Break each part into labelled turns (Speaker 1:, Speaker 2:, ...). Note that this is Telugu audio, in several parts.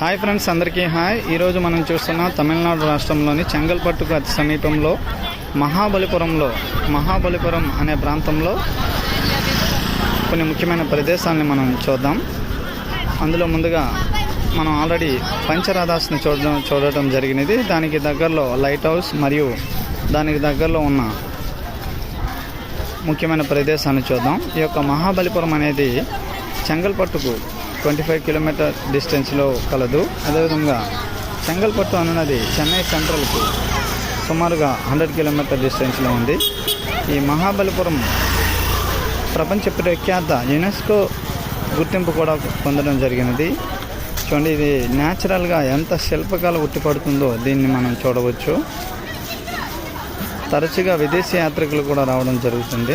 Speaker 1: హాయ్ ఫ్రెండ్స్ అందరికీ హాయ్. ఈరోజు మనం చూస్తున్న తమిళనాడు రాష్ట్రంలోని చెంగల్పట్టుకు అతి సమీపంలో మహాబలిపురంలో మహాబలిపురం అనే ప్రాంతంలో కొన్ని ముఖ్యమైన ప్రదేశాలని మనం చూద్దాం. అందులో ముందుగా మనం ఆల్రెడీ పంచరాధాస్ని చూడడం చూడటం జరిగినది. దానికి దగ్గరలో లైట్ హౌస్ మరియు దానికి దగ్గరలో ఉన్న ముఖ్యమైన ప్రదేశాన్ని చూద్దాం. ఈ యొక్క మహాబలిపురం అనేది చెంగల్పట్టుకు ట్వంటీ ఫైవ్ కిలోమీటర్ డిస్టెన్స్లో కలదు. అదేవిధంగా చెంగల్పట్టు అనున్నది చెన్నై సెంట్రల్కు సుమారుగా హండ్రెడ్ కిలోమీటర్ డిస్టెన్స్లో ఉంది. ఈ మహాబలిపురం ప్రపంచ ప్రఖ్యాత యునెస్కో గుర్తింపు కూడా పొందడం జరిగినది. చూడండి ఇది న్యాచురల్గా ఎంత శిల్పకళ ఉట్టిపడుతుందో దీన్ని మనం చూడవచ్చు. తరచుగా విదేశీ యాత్రికులు కూడా రావడం జరుగుతుంది.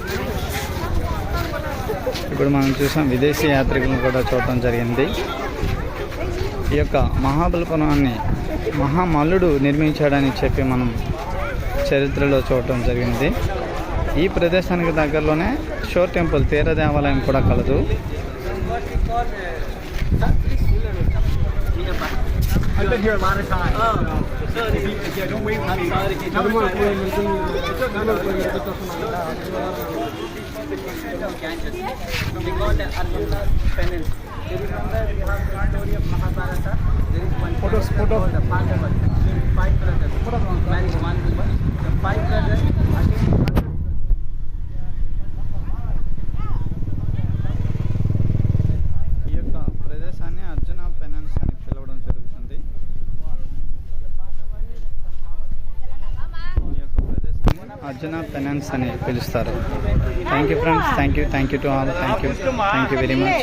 Speaker 1: ఇప్పుడు మనం చూసాం విదేశీ యాత్రికులను కూడా చూడటం జరిగింది ఈ యొక్క మహాబలిపురాన్ని మహామల్లుడు నిర్మించాడని చెప్పి మనం చరిత్రలో చూడటం జరిగింది ఈ ప్రదేశానికి దగ్గరలోనే షోర్ టెంపుల్ తీర దేవాలయం కూడా కలదు
Speaker 2: I've been here a lot of times. Oh, yeah, don't wait for me. I'm sorry. situation of Ganges. They got Arjuna penance. There is another story of Mahabharata. There is one photo, photo. called the
Speaker 1: Pandava. Arjuna finance అని పిలుస్తారు thank you friends thank you thank you to all thank you thank you very much